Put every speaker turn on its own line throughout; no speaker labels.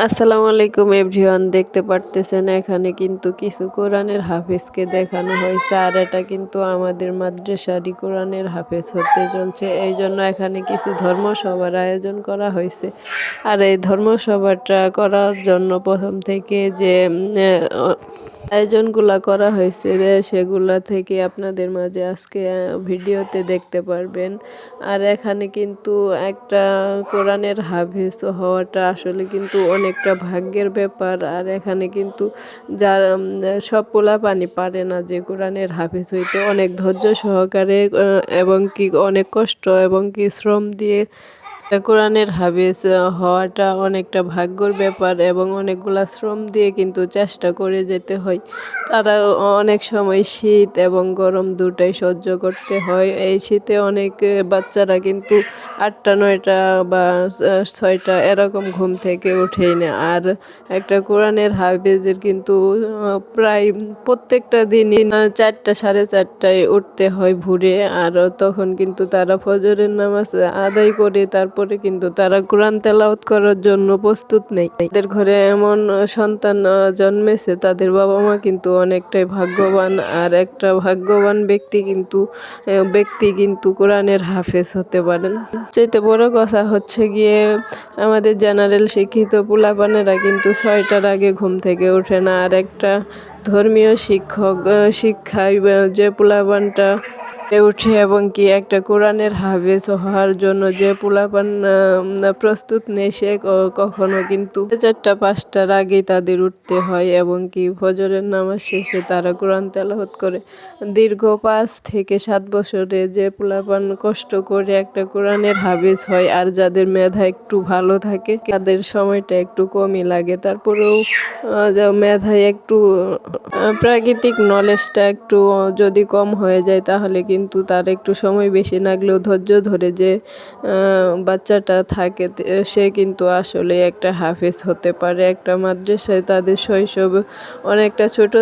আসসালামু আলাইকুম এভরিওয়ান, দেখতে পারতেছেন এখানে কিন্তু কিছু কোরআনের হাফেজকে দেখানো হয়েছে, আর এটা কিন্তু আমাদের মাদ্রাসারি কোরআনের হাফেজ হতে চলছে। এই জন্য এখানে কিছু ধর্মসভার আয়োজন করা হয়েছে। আর এই ধর্মসভাটা করার জন্য প্রথম থেকে যে আয়োজনগুলা করা হয়েছে, সেগুলা থেকে আপনাদের মাঝে আজকে ভিডিওতে দেখতে পারবেন। আর এখানে কিন্তু একটা কোরআনের হাফেজ হওয়াটা আসলে কিন্তু অনেকটা ভাগ্যের ব্যাপার। আর এখানে কিন্তু যার সব পোলা পানি পারে না যে কোরআনের হাফিজ হইতে। অনেক ধৈর্য সহকারে এবং কি অনেক কষ্ট এবং কি শ্রম দিয়ে কোরআনের হাফেজ হওয়াটা অনেকটা ভাগ্যর ব্যাপার এবং অনেকগুলা শ্রম দিয়ে কিন্তু চেষ্টা করে যেতে হয়। তারা অনেক সময় শীত এবং গরম দুটাই সহ্য করতে হয়। এই শীতে অনেক বাচ্চারা কিন্তু আটটা, নয়টা বা ছয়টা এরকম ঘুম থেকে উঠেই না। আর একটা কোরআনের হাফেজের কিন্তু প্রায় প্রত্যেকটা দিনই চারটা সাড়ে চারটায় উঠতে হয় ভোরে। আর তখন কিন্তু তারা ফজরের নামাজ আদায় করে তারপরে কিন্তু তারা কোরআন তেলাওত করার জন্য প্রস্তুত নেই। তাদের ঘরে এমন সন্তান জন্মেছে, তাদের বাবা মা কিন্তু অনেকটাই ভাগ্যবান আর একটা ভাগ্যবান ব্যক্তি কিন্তু ব্যক্তি কিন্তু কোরআনের হাফেজ হতে পারেন। চাইতে বড় কথা হচ্ছে গিয়ে আমাদের জেনারেল শিক্ষিত পোলাপানেরা কিন্তু ছয়টার আগে ঘুম থেকে ওঠে না। আর একটা ধর্মীয় শিক্ষক শিক্ষায় যে পোলাপানটা উঠে এবং কি একটা কোরআনের হাফেজ হওয়ার জন্য যে পোলাপান প্রস্তুত নেই, সে কখনো কিন্তু চারটা, পাঁচটার আগেই তাদের উঠতে হয় এবং কি ফজরের নামাজ শেষে তারা কোরআন তেলাহত করে। দীর্ঘ পাঁচ থেকে সাত বছরে যে পোলাপান কষ্ট করে একটা কোরআনের হাফেজ হয় আর যাদের মেধা একটু ভালো থাকে, তাদের সময়টা একটু কমই লাগে। তারপরেও মেধায় একটু প্রাকৃতিক নলেজটা একটু যদি কম হয়ে যায় তাহলে কিন্তু তার একটু সময় বেশি লাগলেও ধৈর্য ধরে যে বাচ্চাটা থাকে সে কিন্তু আসলে একটা হাফেজ হতে পারে। একটা মাদ্রাসায় তাদের শৈশব অনেকটা ছোট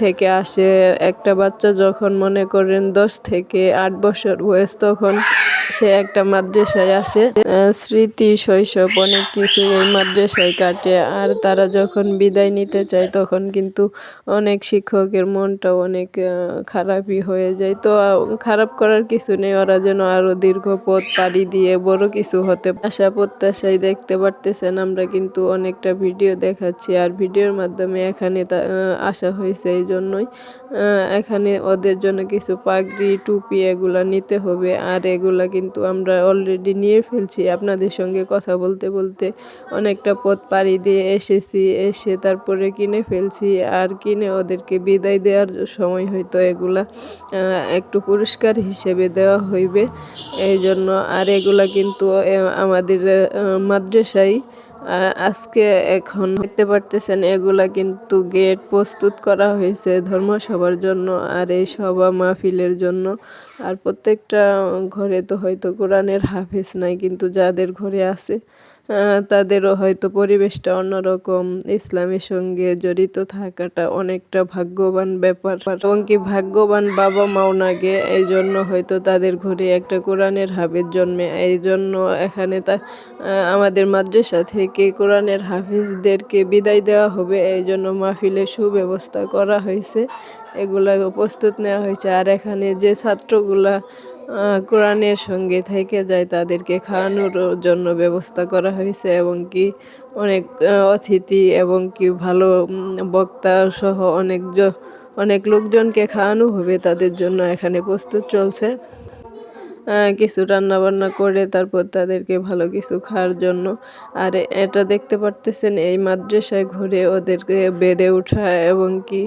থেকে আসে। একটা বাচ্চা যখন মনে করেন দশ থেকে আট বছর বয়স, তখন সে একটা মাদ্রাসায় আসে। স্মৃতি শৈশব অনেক কিছু এই মাদ্রাসায় কাটে। আর তারা যখন বিদায় নিতে চায়, তখন কিন্তু অনেক শিক্ষকের মনটাও অনেক খারাপই হয়ে যায়। তো খারাপ করার কিছু নেই, ওরা যেন আরও দীর্ঘ পথ পাড়ি দিয়ে বড় কিছু হতে আশা প্রত্যাশাই দেখতে পারতেছেন, আমরা কিন্তু অনেকটা ভিডিও দেখাচ্ছি আর ভিডিওর মাধ্যমে এখানে আসা হয়েছে এই জন্যই এখানে ওদের জন্য কিছু পাগড়ি, টুপি এগুলা নিতে হবে আর এগুলা কিন্তু আমরা অলরেডি নিয়ে ফেলছি। আপনাদের সঙ্গে কথা বলতে বলতে অনেকটা পথ পাড়ি দিয়ে এসেছি, এসে তারপরে কিনে ফেলছি আর কিনে ওদেরকে বিদায় দেওয়ার সময় হয়তো এগুলা একটু পুরস্কার হিসেবে দেওয়া হইবে। এই জন্য আর এগুলা কিন্তু আমাদের মাদ্রাসায় আজকে এখন দেখতে পারতেছেন, এগুলা কিন্তু গেট প্রস্তুত করা হয়েছে ধর্মসভার জন্য আর এই সভা মাহফিলের জন্য। আর প্রত্যেকটা ঘরে তো হয়তো কোরআনের হাফেজ নাই, কিন্তু যাদের ঘরে আছে তাদেরও হয়তো পরিবেশটা অন্যরকম, ইসলামের সঙ্গে জড়িত থাকাটা অনেকটা ভাগ্যবান ব্যাপার। এবং কি ভাগ্যবান বাবা মাও নাগে এই জন্য হয়তো তাদের ঘরে একটা কোরআনের হাফেজ জন্মে। এই জন্য এখানে তা আমাদের মাদ্রাসা থেকে কোরআনের হাফিজদেরকে বিদায় দেওয়া হবে। এই জন্য মাহফিলের সুব্যবস্থা করা হয়েছে। এগুলা প্রস্তুত নেওয়া হয়েছে। আর এখানে যে ছাত্রগুলা কোরআনের সঙ্গে থেকে যায়, তাদেরকে খাওয়ানোর জন্য ব্যবস্থা করা হয়েছে এবং কি অনেক অতিথি এবং কি ভালো বক্তা সহ অনেক অনেক লোকজনকে খাওয়ানো হবে তাদের জন্য এখানে প্রস্তুত চলছে। কিছু রান্না বান্না করে তারপর তাদেরকে ভালো কিছু খাওয়ার জন্য। আর এটা দেখতে পারতেছেন এই মাদ্রাসায় ঘুরে ওদেরকে বেড়ে ওঠা এবং কি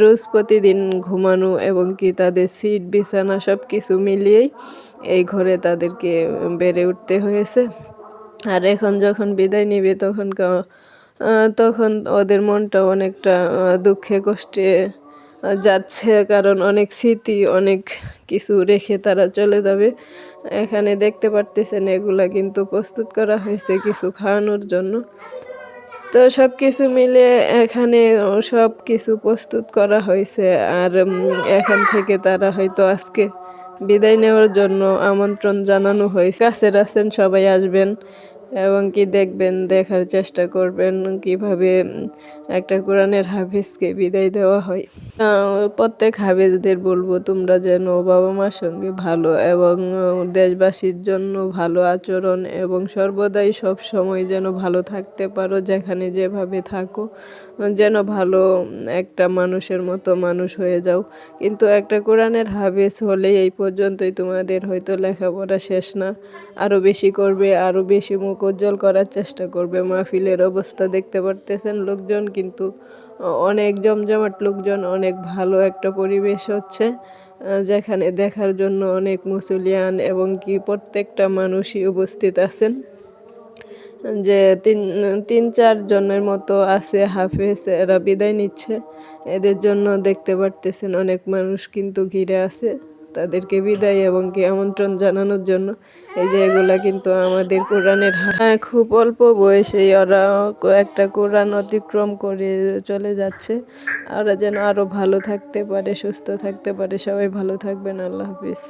রোজ প্রতিদিন ঘুমানো এবং কি তাদের সিট, বিছানা সব কিছু মিলিয়েই এই ঘরে তাদেরকে বেড়ে উঠতে হয়েছে। আর এখন যখন বিদায় নিবে তখন তখন ওদের মনটা অনেকটা দুঃখে কষ্টে যাচ্ছে। কারণ অনেক স্মৃতি, অনেক কিছু রেখে তারা চলে যাবে। এখানে দেখতে পারতেছেন এগুলা কিন্তু প্রস্তুত করা হয়েছে কিছু খাওয়ানোর জন্য। তো সব কিছু মিলে এখানে সব কিছু প্রস্তুত করা হয়েছে আর এখান থেকে তারা হয়তো আজকে বিদায় নেওয়ার জন্য আমন্ত্রণ জানানো হয়েছে। কাছের আছেন, সবাই আসবেন। এবং কি দেখবেন, দেখার চেষ্টা করবেন কীভাবে একটা কোরআনের হাফিজকে বিদায় দেওয়া হয়। প্রত্যেক হাফিজদের বলব তোমরা যেন বাবা মার সঙ্গে ভালো এবং দেশবাসীর জন্য ভালো আচরণ এবং সর্বদাই সব সময় যেন ভালো থাকতে পারো যেখানে যেভাবে থাকো, যেন ভালো একটা মানুষের মতো মানুষ হয়ে যাও। কিন্তু একটা কোরআনের হাফিজ হলেই এই পর্যন্তই তোমাদের হয়তো লেখাপড়া শেষ না। আরও বেশি করবে আরও বেশি মুখ উজ্জ্বল করার চেষ্টা করবে। মাহফিলের অবস্থা দেখতে পারতেছেন লোকজন, কিন্তু অনেক জমজমাট লোকজন, অনেক ভালো একটা পরিবেশ হচ্ছে যেখানে দেখার জন্য অনেক মুসলিয়ান এবং কি প্রত্যেকটা মানুষই উপস্থিত আছেন। যে তিন তিন, চার জনের মতো আছে হাফেজ, এরা বিদায় নিচ্ছে। এদের জন্য দেখতে পারতেছেন অনেক মানুষ কিন্তু ঘিরে আছে। তাদেরকে বিদায় এবং কি আমন্ত্রণ জানানোর জন্য। এই যে এগুলা কিন্তু আমাদের কোরআনের হ্যাঁ, খুব অল্প বয়সে ওরা একটা কোরআন অতিক্রম করে চলে যাচ্ছে। ওরা যেন আরও ভালো থাকতে পারে সুস্থ থাকতে পারে। সবাই ভালো থাকবেন। আল্লাহ হাফিজ।